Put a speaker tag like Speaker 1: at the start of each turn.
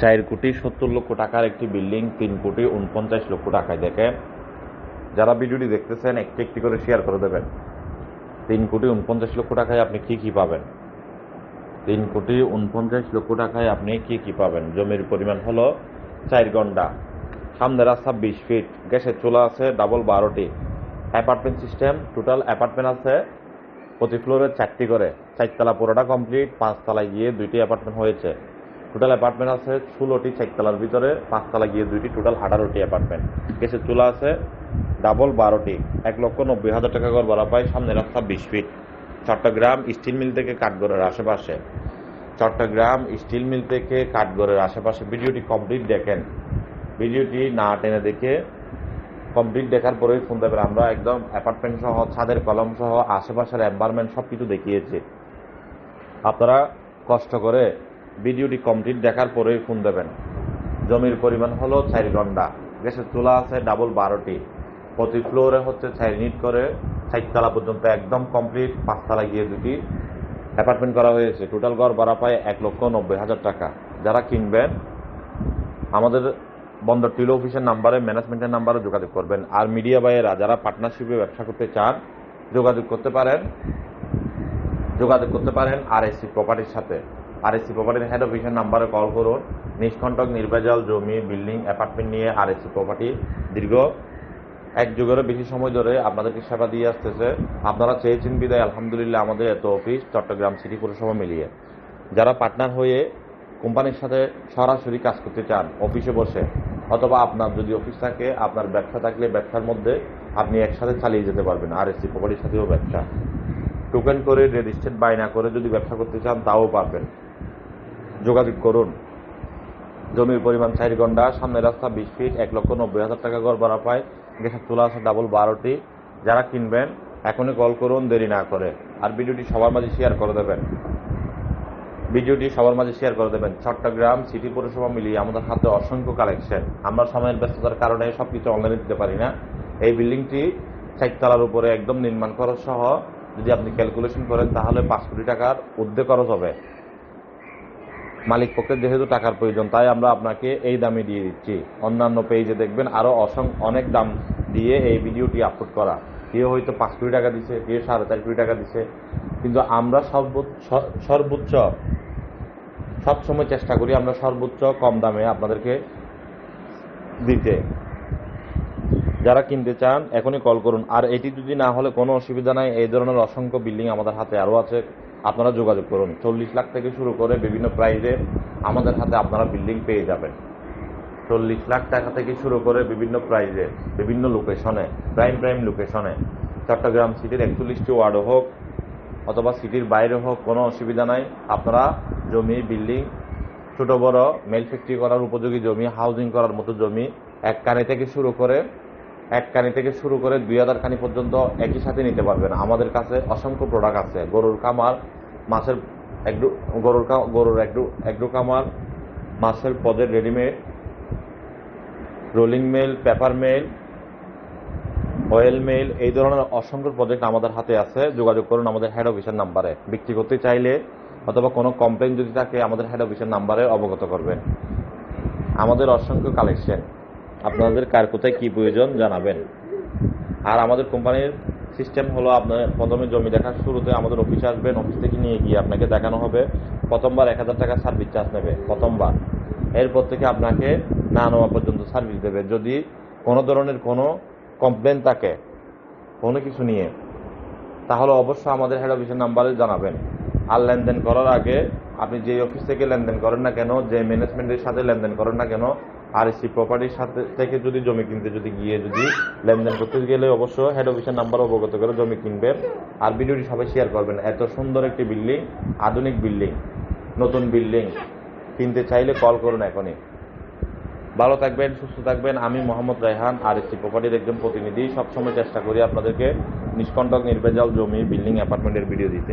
Speaker 1: চার কোটি সত্তর লক্ষ টাকার একটি বিল্ডিং, তিন কোটি উনপঞ্চাশ লক্ষ টাকায় দেখে। যারা ভিডিওটি দেখতেছেন, একটি একটি করে শেয়ার করে দেবেন। তিন কোটি উনপঞ্চাশ লক্ষ টাকায় আপনি কি কি পাবেন? তিন কোটি উনপঞ্চাশ লক্ষ টাকায় আপনি কি কি পাবেন? জমির পরিমাণ হলো চার গন্ডা সামনে রাস্তা বিশ ফিট গ্যাসের চুলা আছে ডাবল বারোটি। অ্যাপার্টমেন্ট সিস্টেম টোটাল অ্যাপার্টমেন্ট আছে প্রতি ফ্লোরে চারটি করে। চারতলা পুরোটা কমপ্লিট পাঁচতলায় গিয়ে দুইটি অ্যাপার্টমেন্ট হয়েছে। টোটাল অ্যাপার্টমেন্ট আছে, ষোলোটি চারতলার ভিতরে, পাঁচতলা গিয়ে দুইটি টোটাল আঠারোটি অ্যাপার্টমেন্ট গ্যাসের চুলা আছে ডাবল বারোটি, এক লক্ষ নব্বই হাজার টাকা ঘর ভাড়া পায়, সামনে রাস্তা বিশ ফিট চট্টগ্রাম স্টিল মিল থেকে কাঠগড়ের আশেপাশে। চট্টগ্রাম স্টিল মিল থেকে কাঠগড়ের আশেপাশে। ভিডিওটি কমপ্লিট দেখেন। ভিডিওটি না টেনে দেখে কমপ্লিট দেখার পরেই ফোন দেবেন। আমরা একদম অ্যাপার্টমেন্ট সহ, ছাদের কলম সহ, আশেপাশের এনভায়রনমেন্ট সব কিছু দেখিয়েছি। আপনারা কষ্ট করে ভিডিওটি কমপ্লিট দেখার পরেই ফোন দেবেন। জমির পরিমাণ হলো চার ঘণ্টা। গ্যাসের চুলা আছে ডাবল বারোটি। প্রতি ফ্লোরে হচ্ছে চার ইউনিট করে চারতলা পর্যন্ত একদম কমপ্লিট পাঁচতলা গিয়ে দুটি অ্যাপার্টমেন্ট করা হয়েছে। টোটাল ঘর ভাড়া পায় এক লক্ষ নব্বই হাজার টাকা। যারা কিনবেন, আমাদের বন্দর টিল অফিসের নাম্বারে, ম্যানেজমেন্টের নাম্বারে যোগাযোগ করবেন। আর মিডিয়া বাইয়েরা যারা পার্টনারশিপে ব্যবসা করতে চান, যোগাযোগ করতে পারেন। যোগাযোগ করতে পারেন আর এসি প্রপার্টির সাথে। আর এসি প্রপার্টির হেড অফিসের নাম্বারে কল করুন। নিষ্কণ্টক নির্ভেজাল জমি বিল্ডিং অ্যাপার্টমেন্ট নিয়ে আর এসি প্রপার্টি দীর্ঘ এক যুগেরও বেশি সময় ধরে আপনাদেরকে সেবা দিয়ে আসতেছে। আপনারা চেয়েছেন বিদায়, আলহামদুলিল্লাহ আমাদের এত অফিস চট্টগ্রাম সিটি পৌরসভা মিলিয়ে। যারা পার্টনার হয়ে কোম্পানির সাথে সরাসরি কাজ করতে চান, অফিসে বসে, অথবা আপনার যদি অফিস থাকে, আপনার ব্যবসা থাকলে ব্যবসার মধ্যে আপনি একসাথে চালিয়ে যেতে পারবেন। আর এসি প্রপার্টির সাথেও ব্যবসা। টোকেন করে রেজিস্ট্রেড বাইনা করে যদি ব্যবসা করতে চান, তাও পারবেন। যোগাযোগ করুন। জমির পরিমাণ চার ঘণ্টা সামনে রাস্তা বিশ ফিট, এক লক্ষ নব্বই হাজার টাকা ঘর ভাড়া পায়। গ্যাসের চুলা আছে ডাবল বারোটি। যারা কিনবেন, এখনই কল করুন, দেরি না করে। আর ভিডিওটি সবার মাঝে শেয়ার করে দেবেন। ভিডিওটি সবার মাঝে শেয়ার করে দেবেন। চট্টগ্রাম সিটি পৌরসভা মিলিয়ে আমাদের হাতে অসংখ্য কালেকশন আমরা সময়ের ব্যস্ততার কারণে সব কিছু অনলাইনে দিতে পারি না। এই বিল্ডিংটি চারতলার উপরে একদম নির্মাণ খরচ সহ যদি আপনি ক্যালকুলেশন করেন, তাহলে পাঁচ কোটি টাকার ঊর্ধ্বে খরচ হবে। মালিক পক্ষের যেহেতু টাকার প্রয়োজন, তাই আমরা আপনাকে এই দামে দিয়ে দিচ্ছি। অন্যান্য পেজে দেখবেন আরও অসং, অনেক দাম দিয়ে এই ভিডিওটি আপলোড করা। কেউ হয়তো পাঁচ কোটি টাকা দিছে, কেউ সাড়ে চার কোটি টাকা দিছে। কিন্তু আমরা সর্বোচ্চ সর্বোচ্চ, সবসময় চেষ্টা করি আমরা সর্বোচ্চ কম দামে আপনাদেরকে দিতে। যারা কিনতে চান, এখনই কল করুন। আর এটি যদি না হলে কোনো অসুবিধা নাই, এই ধরনের অসংখ্য বিল্ডিং আমাদের হাতে আরও আছে। আপনারা যোগাযোগ করুন। চল্লিশ লাখ থেকে শুরু করে বিভিন্ন প্রাইজে আমাদের হাতে আপনারা বিল্ডিং পেয়ে যাবেন। চল্লিশ লাখ টাকা থেকে শুরু করে বিভিন্ন প্রাইজে, বিভিন্ন লোকেশনে প্রাইম প্রাইম লোকেশনে চট্টগ্রাম সিটির একচল্লিশটি ওয়ার্ডও হোক, অথবা সিটির বাইরে হোক, কোনো অসুবিধা নাই। আপনারা জমি, বিল্ডিং, ছোট বড় মেল ফ্যাক্টরি করার উপযোগী জমি হাউজিং করার মতো জমি, এক কানে থেকে শুরু করে এক কানি থেকে শুরু করে দুই হাজার কানি পর্যন্ত একই সাথে নিতে পারবেন আমাদের কাছে অসংখ্য প্রোডাক্ট আছে। গরুর কামার মাছের একটু গরুর গরুর একটু একটু কামার মাছের পদের readymade rolling mill paper mill oil mill এই ধরনের অসংখ্য প্রজেক্ট আমাদের হাতে আছে। যোগাযোগ করুন আমাদের হেড অফিসের নাম্বারে বিক্রি করতে চাইলে অথবা কোনো কমপ্লেন যদি থাকে, আমাদের হেড অফিসের নাম্বারে অবগত করবেন। আমাদের অসংখ্য কালেকশন আপনাদের কার কোথায় কী প্রয়োজন জানাবেন। আর আমাদের কোম্পানির সিস্টেম হলো আপনার প্রথমে জমি দেখার শুরুতে আমাদের অফিসে আসবেন, অফিস থেকে নিয়ে গিয়ে আপনাকে দেখানো হবে। প্রথমবার এক হাজার টাকা সার্ভিস চার্জ নেবে, প্রথমবার। এরপর থেকে আপনাকে না নেওয়া পর্যন্ত সার্ভিস দেবে। যদি কোনো ধরনের কোনো কমপ্লেন থাকে, কোনো কিছু নিয়ে, তাহলে অবশ্যই আমাদের হেড অফিসের নাম্বারে জানাবেন। আর লেনদেন করার আগে আপনি যে অফিস থেকে লেনদেন করেন না কেন যে ম্যানেজমেন্টের সাথে লেনদেন করেন না কেন আর সি প্রপার্টির সাথে থেকে যদি জমি কিনতে যদি গিয়ে যদি লেনদেন করতে গেলে অবশ্য হেড অফিসের নাম্বার অবগত করে জমি কিনবেন আর ভিডিওটি সবাই শেয়ার করবেন। এত সুন্দর একটি বিল্ডিং আধুনিক বিল্ডিং নতুন বিল্ডিং কিনতে চাইলে কল করুন এখনই। ভালো থাকবেন, সুস্থ থাকবেন। আমি মোহাম্মদ রায়হান আর এসি প্রপার্টির একজন প্রতিনিধি। সবসময় চেষ্টা করি আপনাদেরকে নিষ্কণ্টক, নির্ভেজাল জমি বিল্ডিং অ্যাপার্টমেন্টের ভিডিও দিতে।